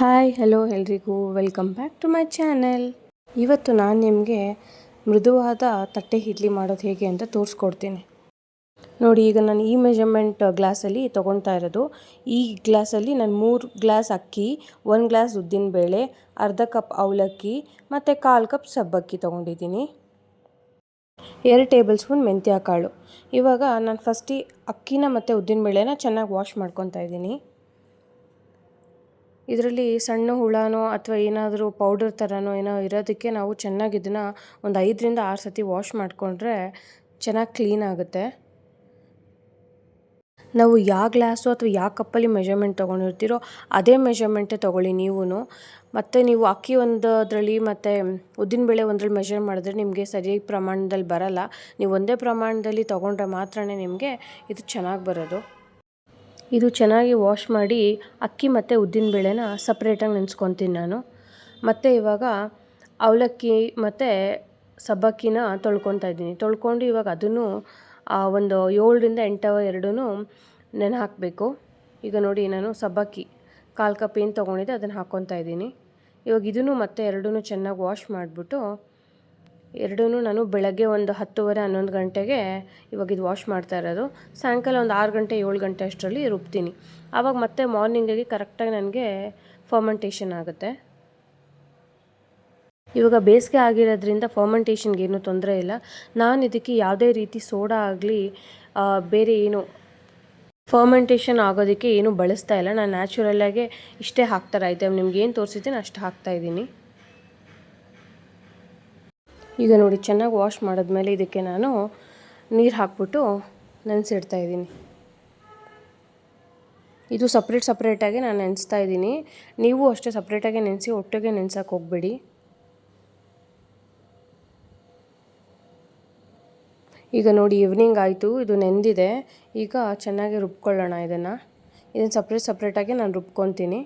Hi hello ಎಲ್ರಿಗೂ. Welcome back to my channel ಇವತ್ತು ನಾನು ನಿಮಗೆ ಮೃದುವಾದ ತಟ್ಟೆ ಇಡ್ಲಿ ಮಾಡೋದು ಹೇಗೆ ಅಂತ ತೋರಿಸ್ಕೊಡ್ತೀನಿ. ನೋಡಿ, ಈಗ ನಾನು ಈ ಮೆಜರ್ಮೆಂಟ್ ಗ್ಲಾಸಲ್ಲಿ ತೊಗೊಳ್ತಾ ಇರೋದು. ಈ ಗ್ಲಾಸಲ್ಲಿ ನಾನು ಮೂರು ಗ್ಲಾಸ್ ಅಕ್ಕಿ, ಒಂದು ಗ್ಲಾಸ್ ಉದ್ದಿನಬೇಳೆ ಅರ್ಧ ಕಪ್ ಅವಲಕ್ಕಿ, ಮತ್ತು ಕಾಲು ಕಪ್ ಸಬ್ಬಕ್ಕಿ ತೊಗೊಂಡಿದ್ದೀನಿ. ಎರಡು ಟೇಬಲ್ ಸ್ಪೂನ್ ಮೆಂತ್ಯ ಕಾಳು ಇವಾಗ ನಾನು ಫಸ್ಟಿ ಅಕ್ಕಿನ ಮತ್ತು ಉದ್ದಿನಬೇಳೆನ ಚೆನ್ನಾಗಿ ವಾಶ್ ಮಾಡ್ಕೊತಾ ಇದ್ದೀನಿ. ಇದರಲ್ಲಿ ಸಣ್ಣ ಹುಳನೋ ಅಥವಾ ಏನಾದರೂ ಪೌಡರ್ ಥರನೋ ಏನೋ ಇರೋದಕ್ಕೆ ನಾವು ಚೆನ್ನಾಗಿ ಇದನ್ನು ಒಂದು ಐದರಿಂದ ಆರು ಸತಿ ವಾಶ್ ಮಾಡಿಕೊಂಡ್ರೆ ಚೆನ್ನಾಗಿ ಕ್ಲೀನ್ ಆಗುತ್ತೆ. ನಾವು ಯಾವ ಗ್ಲಾಸು ಅಥವಾ ಯಾವ ಕಪ್ಪಲ್ಲಿ ಮೆಜರ್ಮೆಂಟ್ ತೊಗೊಂಡಿರ್ತೀರೋ ಅದೇ ಮೆಜರ್ಮೆಂಟೇ ತೊಗೊಳ್ಳಿ ನೀವೂ ಮತ್ತು ನೀವು ಅಕ್ಕಿ ಒಂದರಲ್ಲಿ ಮತ್ತು ಉದ್ದಿನಬೇಳೆ ಒಂದರಲ್ಲಿ ಮೆಷರ್ ಮಾಡಿದ್ರೆ ನಿಮಗೆ ಸರಿಯಾಗಿ ಪ್ರಮಾಣದಲ್ಲಿ ಬರಲ್ಲ. ನೀವು ಒಂದೇ ಪ್ರಮಾಣದಲ್ಲಿ ತೊಗೊಂಡ್ರೆ ಮಾತ್ರನೇ ನಿಮಗೆ ಇದು ಚೆನ್ನಾಗಿ ಬರೋದು. ಇದು ಚೆನ್ನಾಗಿ ವಾಶ್ ಮಾಡಿ ಅಕ್ಕಿ ಮತ್ತು ಉದ್ದಿನಬೇಳೆನ ಸಪ್ರೇಟಾಗಿ ನೆನೆಸ್ಕೊತೀನಿ ನಾನು. ಮತ್ತು ಇವಾಗ ಅವಲಕ್ಕಿ ಮತ್ತು ಸಬ್ಬಕ್ಕಿನ ತೊಳ್ಕೊತಾ ಇದ್ದೀನಿ. ತೊಳ್ಕೊಂಡು ಇವಾಗ ಅದನ್ನು ಒಂದು ಏಳರಿಂದ ಎಂಟು ಎರಡೂ ನೆನೆ ಹಾಕಬೇಕು ಈಗ ನೋಡಿ ನಾನು ಸಬ್ಬಕ್ಕಿ ಕಾಲು ಕಪ್ ಏನು ತೊಗೊಂಡಿದ್ದೆ ಅದನ್ನು ಹಾಕ್ಕೊತಾ ಇದ್ದೀನಿ. ಇವಾಗ ಇದನ್ನು ಮತ್ತೆ ಎರಡೂ ಚೆನ್ನಾಗಿ ವಾಶ್ ಮಾಡಿಬಿಟ್ಟು ಎರಡೂ ನಾನು ಬೆಳಗ್ಗೆ ಒಂದು ಹತ್ತುವರೆ ಹನ್ನೊಂದು ಗಂಟೆಗೆ ಇವಾಗ ಇದು ವಾಶ್ ಮಾಡ್ತಾ ಇರೋದು. ಸಾಯಂಕಾಲ ಒಂದು ಆರು ಗಂಟೆ, ಏಳು ಗಂಟೆ ಅಷ್ಟರಲ್ಲಿ ರುಬ್ತೀನಿ. ಆವಾಗ ಮತ್ತೆ ಮಾರ್ನಿಂಗಿಗೆ ಕರೆಕ್ಟಾಗಿ ನನಗೆ ಫರ್ಮೆಂಟೇಷನ್ ಆಗುತ್ತೆ. ಇವಾಗ ಬೇಸಿಗೆ ಆಗಿರೋದ್ರಿಂದ ಫರ್ಮೆಂಟೇಷನ್ಗೆ ಏನೂ ತೊಂದರೆ ಇಲ್ಲ. ನಾನು ಇದಕ್ಕೆ ಯಾವುದೇ ರೀತಿ ಸೋಡಾ ಆಗಲಿ ಬೇರೆ ಏನು ಫರ್ಮೆಂಟೇಷನ್ ಆಗೋದಕ್ಕೆ ಏನೂ ಬಳಸ್ತಾ ಇಲ್ಲ. ನಾನು ನ್ಯಾಚುರಲ್ಲಾಗೆ ಇಷ್ಟೇ ಹಾಕ್ತಾರೆ ಐತೆ ನಿಮ್ಗೆ ಏನು ತೋರಿಸಿದ್ದೀನಿ ಅಷ್ಟು ಹಾಕ್ತಾಯಿದ್ದೀನಿ ಈಗ ನೋಡಿ ಚೆನ್ನಾಗಿ ವಾಶ್ ಮಾಡಿದ್ಮೇಲೆ ಇದಕ್ಕೆ ನಾನು ನೀರು ಹಾಕ್ಬಿಟ್ಟು ನೆನೆಸಿಡ್ತಾ ಇದ್ದೀನಿ. ಇದು ಸಪ್ರೇಟ್ ಸಪ್ರೇಟಾಗಿ ನಾನು ನೆನೆಸ್ತಾ ಇದ್ದೀನಿ. ನೀವು ಅಷ್ಟೇ ಸಪ್ರೇಟಾಗಿ ನೆನೆಸಿ ಒಟ್ಟಿಗೆ ನೆನೆಸೋಕೆ ಹೋಗಬೇಡಿ. ಈಗ ನೋಡಿ ಈವ್ನಿಂಗ್ ಆಯಿತು, ಇದು ನೆಂದಿದೆ. ಈಗ ಚೆನ್ನಾಗಿ ರುಬ್ಕೊಳ್ಳೋಣ ಇದನ್ನು. ಇದನ್ನು ಸಪ್ರೇಟ್ ಸಪ್ರೇಟಾಗಿ ನಾನು ರುಬ್ಕೊತೀನಿ.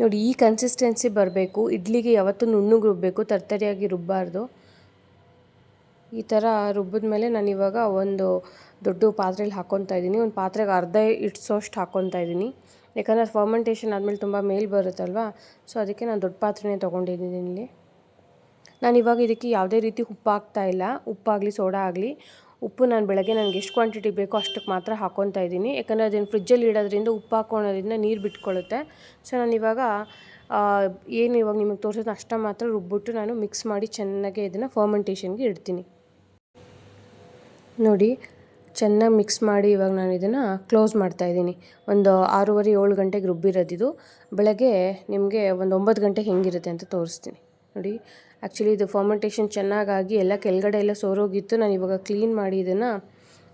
ನೋಡಿ, ಈ ಕನ್ಸಿಸ್ಟೆನ್ಸಿ ಬರಬೇಕು. ಇಡ್ಲಿಗೆ ಯಾವತ್ತೂ ನುಣ್ಣಗೆ ರುಬ್ಬಬೇಕು ತರ್ತರಿಯಾಗಿ ರುಬ್ಬಾರ್ದು. ಈ ಥರ ರುಬ್ಬಿದ ಮೇಲೆ ನಾನು ಇವಾಗ ಒಂದು ದೊಡ್ಡ ಪಾತ್ರೆಯಲ್ಲಿ ಹಾಕ್ಕೊತಾ ಇದ್ದೀನಿ. ಒಂದು ಪಾತ್ರೆಗೆ ಅರ್ಧ ಇಟ್ಸೋಷ್ಟು ಹಾಕ್ಕೊತಾ ಇದ್ದೀನಿ. ಯಾಕಂದರೆ ಫರ್ಮೆಂಟೇಷನ್ ಆದಮೇಲೆ ತುಂಬ ಮೇಲ್ ಬರುತ್ತಲ್ವ? ಸೊ ಅದಕ್ಕೆ ನಾನು ದೊಡ್ಡ ಪಾತ್ರೆನೇ ತೊಗೊಂಡಿದ್ದೀನಿ ಇಲ್ಲಿ. ನಾನು ಇವಾಗ ಇದಕ್ಕೆ ಯಾವುದೇ ರೀತಿ ಉಪ್ಪು ಹಾಕ್ತಾ ಇಲ್ಲ. ಉಪ್ಪಾಗಲಿ, ಸೋಡಾ ಆಗಲಿ. ಉಪ್ಪು ನಾನು ಬೆಳಗ್ಗೆ ನನಗೆ ಎಷ್ಟು ಕ್ವಾಂಟಿಟಿ ಬೇಕೋ ಅಷ್ಟಕ್ಕೆ ಮಾತ್ರ ಹಾಕ್ಕೊತಾ ಇದ್ದೀನಿ. ಯಾಕಂದರೆ ಅದನ್ನು ಫ್ರಿಜ್ಜಲ್ಲಿ ಇಡೋದ್ರಿಂದ ಉಪ್ಪು ಹಾಕ್ಕೊಳೋದ್ರಿಂದ ನೀರು ಬಿಟ್ಕೊಳ್ಳುತ್ತೆ ಸೊ ನಾನು ಇವಾಗ ಏನು ಇವಾಗ ನಿಮಗೆ ತೋರಿಸೋದು ಅಷ್ಟ ಮಾತ್ರ ರುಬ್ಬಿಟ್ಟು ನಾನು ಮಿಕ್ಸ್ ಮಾಡಿ ಚೆನ್ನಾಗಿ ಇದನ್ನು ಫರ್ಮೆಂಟೇಷನ್ಗೆ ಇಡ್ತೀನಿ. ನೋಡಿ, ಚೆನ್ನಾಗಿ ಮಿಕ್ಸ್ ಮಾಡಿ ಇವಾಗ ನಾನು ಇದನ್ನು ಕ್ಲೋಸ್ ಮಾಡ್ತಾಯಿದ್ದೀನಿ ಒಂದು ಆರೂವರೆ ಏಳು ಗಂಟೆಗೆ ರುಬ್ಬಿರೋದಿದು ಬೆಳಗ್ಗೆ ನಿಮಗೆ ಒಂದು ಒಂಬತ್ತು ಗಂಟೆಗೆ ಹೆಂಗಿರುತ್ತೆ ಅಂತ ತೋರಿಸ್ತೀನಿ. ನೋಡಿ ಆ್ಯಕ್ಚುಲಿ ಇದು ಫರ್ಮೆಂಟೇಷನ್ ಚೆನ್ನಾಗಾಗಿ ಎಲ್ಲ ಕೆಳಗಡೆ ಎಲ್ಲ ಸೋರೋಗಿತ್ತು. ನಾನು ಇವಾಗ ಕ್ಲೀನ್ ಮಾಡಿ ಇದನ್ನು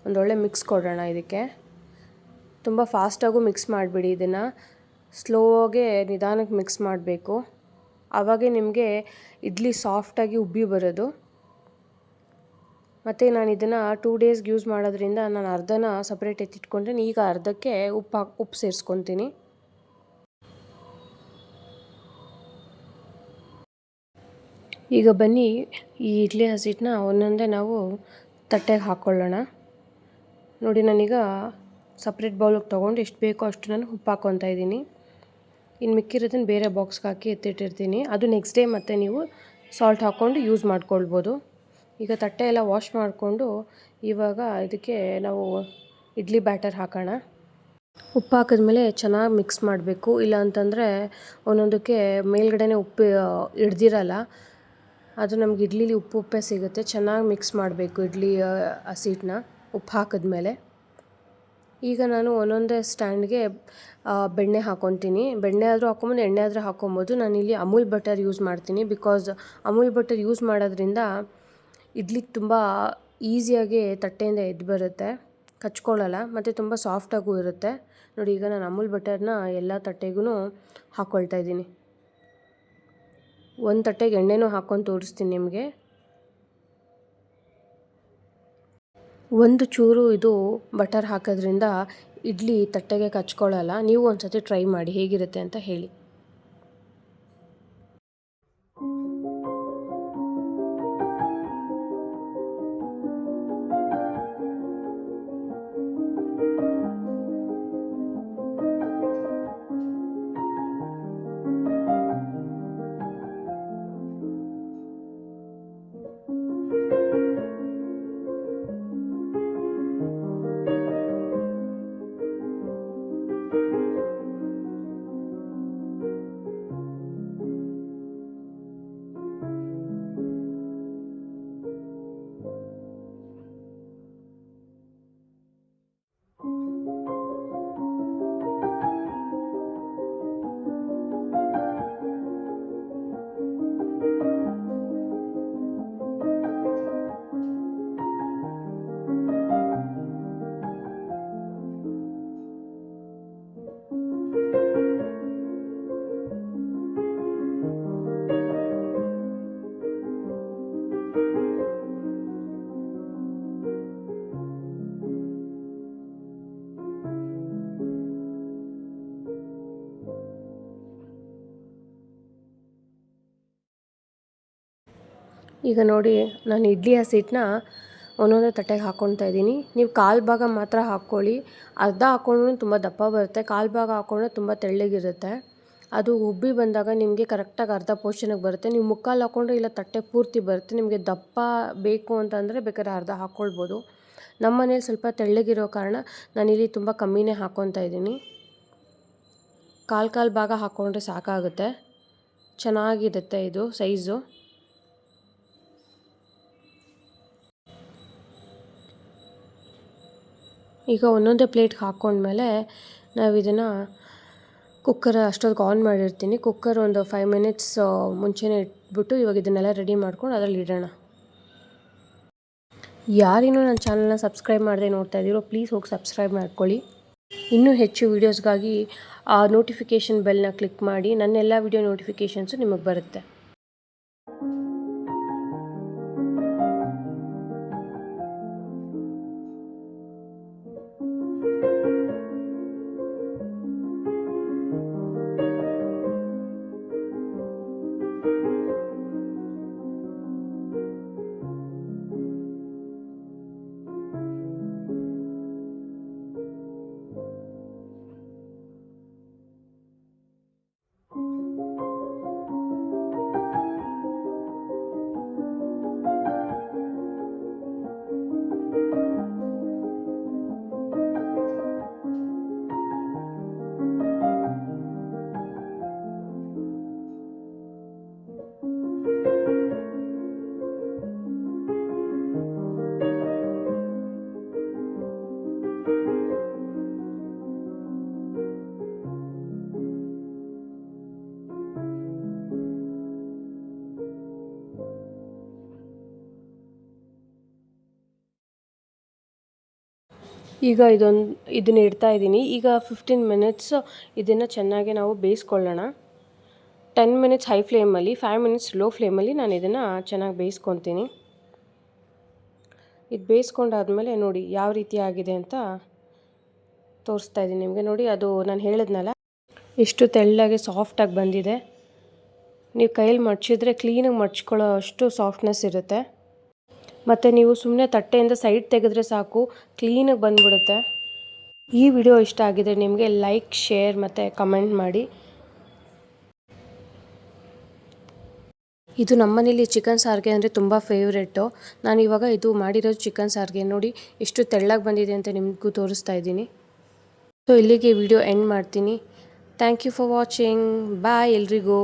ಒಂದೊಳ್ಳೆ ಮಿಕ್ಸ್ ಕೊಡೋಣ ಇದಕ್ಕೆ. ತುಂಬ ಫಾಸ್ಟಾಗೂ ಮಿಕ್ಸ್ ಮಾಡಿಬಿಡಿ ಇದನ್ನು. ಸ್ಲೋಗೆ ನಿಧಾನಕ್ಕೆ ಮಿಕ್ಸ್ ಮಾಡಬೇಕು. ಆವಾಗೇ ನಿಮಗೆ ಇಡ್ಲಿ ಸಾಫ್ಟಾಗಿ ಉಬ್ಬಿ ಬರೋದು. ಮತ್ತು ನಾನು ಇದನ್ನು ಟೂ ಡೇಸ್ಗೆ ಯೂಸ್ ಮಾಡೋದ್ರಿಂದ ನಾನು ಅರ್ಧನ ಸಪ್ರೇಟ್ ಎತ್ತಿಟ್ಕೊಂಡ್ರೆ ಈಗ ಅರ್ಧಕ್ಕೆ ಉಪ್ಪು ಹಾಕಿ ಉಪ್ಪು ಸೇರಿಸ್ಕೊತೀನಿ. ಈಗ ಬನ್ನಿ, ಈ ಇಡ್ಲಿ ಹಸಿಟ್ಟನ್ನ ಒಂದೊಂದೇ ನಾವು ತಟ್ಟೆಗೆ ಹಾಕ್ಕೊಳ್ಳೋಣ ನೋಡಿ, ನಾನೀಗ ಸಪ್ರೇಟ್ ಬೌಲಿಗೆ ತೊಗೊಂಡು ಎಷ್ಟು ಬೇಕೋ ಅಷ್ಟು ನಾನು ಉಪ್ಪು ಹಾಕ್ಕೊತಾ ಇದ್ದೀನಿ. ಇನ್ನು ಮಿಕ್ಕಿರೋದನ್ನು ಬೇರೆ ಬಾಕ್ಸ್ಗೆ ಹಾಕಿ ಎತ್ತಿಟ್ಟಿರ್ತೀನಿ. ಅದು ನೆಕ್ಸ್ಟ್ ಡೇ ಮತ್ತೆ ನೀವು ಸಾಲ್ಟ್ ಹಾಕ್ಕೊಂಡು ಯೂಸ್ ಮಾಡ್ಕೊಳ್ಬೋದು. ಈಗ ತಟ್ಟೆ ಎಲ್ಲ ವಾಶ್ ಮಾಡಿಕೊಂಡು ಇವಾಗ ಇದಕ್ಕೆ ನಾವು ಇಡ್ಲಿ ಬ್ಯಾಟರ್ ಹಾಕೋಣ. ಉಪ್ಪು ಹಾಕಿದ್ಮೇಲೆ ಚೆನ್ನಾಗಿ ಮಿಕ್ಸ್ ಮಾಡಬೇಕು. ಇಲ್ಲ ಅಂತಂದರೆ ಒಂದೊಂದಕ್ಕೆ ಮೇಲ್ಗಡೆನೇ ಉಪ್ಪು ಹಿಡ್ದಿರಲ್ಲ. ಅದು ನಮ್ಗೆ ಇಡ್ಲಿಲಿ ಉಪ್ಪು ಉಪ್ಪೇ ಸಿಗುತ್ತೆ. ಚೆನ್ನಾಗಿ ಮಿಕ್ಸ್ ಮಾಡಬೇಕು ಇಡ್ಲಿ ಹಸಿಟ್ಟನ್ನ ಉಪ್ಪು ಹಾಕಿದ್ಮೇಲೆ. ಈಗ ನಾನು ಒಂದೊಂದೇ ಸ್ಟ್ಯಾಂಡ್ಗೆ ಬೆಣ್ಣೆ ಹಾಕ್ಕೊತೀನಿ ಬೆಣ್ಣೆ ಆದರೂ ಹಾಕ್ಕೊಬೋದು ಎಣ್ಣೆ ಆದರೂ ಹಾಕ್ಕೊಬೋದು ನಾನಿಲ್ಲಿ ಅಮೂಲ್ ಬಟರ್ ಯೂಸ್ ಮಾಡ್ತೀನಿ ಬಿಕಾಸ್ ಅಮೂಲ್ ಬಟರ್ ಯೂಸ್ ಮಾಡೋದ್ರಿಂದ ಇಡ್ಲಿಗೆ ತುಂಬ ಈಸಿಯಾಗಿ ತಟ್ಟೆಯಿಂದ ಎದ್ದು ಬರುತ್ತೆ. ಕಚ್ಕೊಳ್ಳಲ್ಲ, ಮತ್ತು ತುಂಬ ಸಾಫ್ಟಾಗೂ ಇರುತ್ತೆ. ನೋಡಿ, ಈಗ ನಾನು ಅಮೂಲ್ ಬಟರ್ನ ಎಲ್ಲ ತಟ್ಟೆಗೂ ಹಾಕ್ಕೊಳ್ತಾ ಇದ್ದೀನಿ. ಒಂದು ತಟ್ಟೆಗೆ ಎಣ್ಣೆನೂ ಹಾಕ್ಕೊಂಡು ತೋರಿಸ್ತೀನಿ ನಿಮಗೆ. ಒಂದು ಚೂರು ಇದು ಬಟರ್ ಹಾಕೋದ್ರಿಂದ ಇಡ್ಲಿ ತಟ್ಟೆಗೆ ಕಚ್ಕೊಳ್ಳಲ್ಲ. ನೀವು ಒಂದು ಸತಿ ಟ್ರೈ ಮಾಡಿ ಹೇಗಿರುತ್ತೆ ಅಂತ ಹೇಳಿ. ಈಗ ನೋಡಿ, ನಾನು ಇಡ್ಲಿ ಹಸಿಟ್ಟನ್ನ ಒಂದೊಂದು ತಟ್ಟೆಗೆ ಹಾಕ್ಕೊಳ್ತಾ ಇದ್ದೀನಿ. ನೀವು ಕಾಲು ಭಾಗ ಮಾತ್ರ ಹಾಕ್ಕೊಳ್ಳಿ. ಅರ್ಧ ಹಾಕ್ಕೊಂಡ್ರೂ ತುಂಬ ದಪ್ಪ ಬರುತ್ತೆ. ಕಾಲು ಭಾಗ ಹಾಕ್ಕೊಂಡ್ರೆ ತುಂಬ ತೆಳ್ಳಗಿರುತ್ತೆ. ಅದು ಉಬ್ಬಿ ಬಂದಾಗ ನಿಮಗೆ ಕರೆಕ್ಟಾಗಿ ಅರ್ಧ ಪೋರ್ಷನಿಗೆ ಬರುತ್ತೆ. ನೀವು ಮುಕ್ಕಾಲು ಹಾಕ್ಕೊಂಡ್ರೆ ಇಲ್ಲ ತಟ್ಟೆ ಪೂರ್ತಿ ಬರುತ್ತೆ. ನಿಮಗೆ ದಪ್ಪ ಬೇಕು ಅಂತಂದರೆ ಬೇಕಾದ್ರೆ ಅರ್ಧ ಹಾಕ್ಕೊಳ್ಬೋದು. ನಮ್ಮ ಮನೇಲಿ ಸ್ವಲ್ಪ ತೆಳ್ಳಗಿರೋ ಕಾರಣ ನಾನಿಲ್ಲಿ ತುಂಬ ಕಮ್ಮಿನೇ ಹಾಕ್ಕೊತಾ ಇದ್ದೀನಿ. ಕಾಲು ಕಾಲು ಭಾಗ ಹಾಕ್ಕೊಂಡ್ರೆ ಸಾಕಾಗುತ್ತೆ. ಚೆನ್ನಾಗಿರುತ್ತೆ ಇದು, ಸೈಜು. ಈಗ ಒಂದೊಂದೇ ಪ್ಲೇಟ್ಗೆ ಹಾಕ್ಕೊಂಡ್ಮೇಲೆ ನಾವು ಇದನ್ನು ಕುಕ್ಕರ್ ಅಷ್ಟೊತ್ತಿಗೆ ಆನ್ ಮಾಡಿರ್ತೀನಿ. ಕುಕ್ಕರ್ ಒಂದು ಫೈವ್ ಮಿನಿಟ್ಸ್ ಮುಂಚೆನೇ ಇಟ್ಬಿಟ್ಟು ಇವಾಗ ಇದನ್ನೆಲ್ಲ ರೆಡಿ ಮಾಡ್ಕೊಂಡು ಅದರಲ್ಲಿ ಇಡೋಣ. ಯಾರಿನ್ನೂ ನನ್ನ ಚಾನಲ್ನ ಸಬ್ಸ್ಕ್ರೈಬ್ ಮಾಡದೆ ನೋಡ್ತಾ ಇದ್ದೀರೋ ಪ್ಲೀಸ್ ಹೋಗಿ ಸಬ್ಸ್ಕ್ರೈಬ್ ಮಾಡ್ಕೊಳ್ಳಿ. ಇನ್ನೂ ಹೆಚ್ಚು ವೀಡಿಯೋಸ್ಗಾಗಿ ಆ ನೋಟಿಫಿಕೇಷನ್ ಬೆಲ್ನ ಕ್ಲಿಕ್ ಮಾಡಿ ನನ್ನ ಎಲ್ಲ ವೀಡಿಯೋ ನೋಟಿಫಿಕೇಷನ್ಸು ನಿಮಗೆ ಬರುತ್ತೆ. ಈಗ ಇದೊಂದು, ಇದನ್ನ ಇಡ್ತಾ ಇದ್ದೀನಿ. ಈಗ ಫಿಫ್ಟೀನ್ ಮಿನಿಟ್ಸ್ ಇದನ್ನು ಚೆನ್ನಾಗಿ ನಾವು ಬೇಯಿಸ್ಕೊಳ್ಳೋಣ. ಟೆನ್ ಮಿನಿಟ್ಸ್ ಹೈ ಫ್ಲೇಮಲ್ಲಿ ಫೈವ್ ಮಿನಿಟ್ಸ್ ಲೋ ಫ್ಲೇಮಲ್ಲಿ ನಾನು ಇದನ್ನು ಚೆನ್ನಾಗಿ ಬೇಯಿಸ್ಕೊತೀನಿ. ಇದು ಬೇಯಿಸ್ಕೊಂಡಾದ್ಮೇಲೆ ನೋಡಿ ಯಾವ ರೀತಿ ಆಗಿದೆ ಅಂತ ತೋರಿಸ್ತಾ ಇದ್ದೀನಿ ನಿಮಗೆ. ನೋಡಿ ಅದು ನಾನು ಹೇಳಿದ್ನಲ್ಲ ಎಷ್ಟು ತೆಳ್ಳಗೆ ಸಾಫ್ಟಾಗಿ ಬಂದಿದೆ. ನೀವು ಕೈಯಲ್ಲಿ ಮಡ್ಚಿದ್ರೆ ಕ್ಲೀನಾಗಿ ಮಡ್ಚ್ಕೊಳ್ಳೋ ಅಷ್ಟು ಸಾಫ್ಟ್ನೆಸ್ ಇರುತ್ತೆ. ಮತ್ತು ನೀವು ಸುಮ್ಮನೆ ತಟ್ಟೆಯಿಂದ ಸೈಡ್ ತೆಗೆದ್ರೆ ಸಾಕು ಕ್ಲೀನಾಗಿ ಬಂದ್ಬಿಡುತ್ತೆ. ಈ ವಿಡಿಯೋ ಇಷ್ಟ ಆಗಿದೆ ನಿಮಗೆ ಲೈಕ್ ಶೇರ್ ಮತ್ತು ಕಮೆಂಟ್ ಮಾಡಿ. ಇದು ನಮ್ಮನೇಲಿ ಚಿಕನ್ ಸಾರಿಗೆ ಅಂದರೆ ತುಂಬ ಫೇವ್ರೆಟ್ಟು ನಾನು ಇವಾಗ ಇದು ಮಾಡಿರೋದು ಚಿಕನ್ ಸಾರಿಗೆ ನೋಡಿ ಎಷ್ಟು ತೆಳ್ಳಗೆ ಬಂದಿದೆ ಅಂತ ನಿಮಗೂ ತೋರಿಸ್ತಾ ಇದ್ದೀನಿ. ಸೊ ಇಲ್ಲಿಗೆ ವಿಡಿಯೋ ಎಂಡ್ ಮಾಡ್ತೀನಿ. Thank you for watching bye ಎಲ್ರಿಗೂ.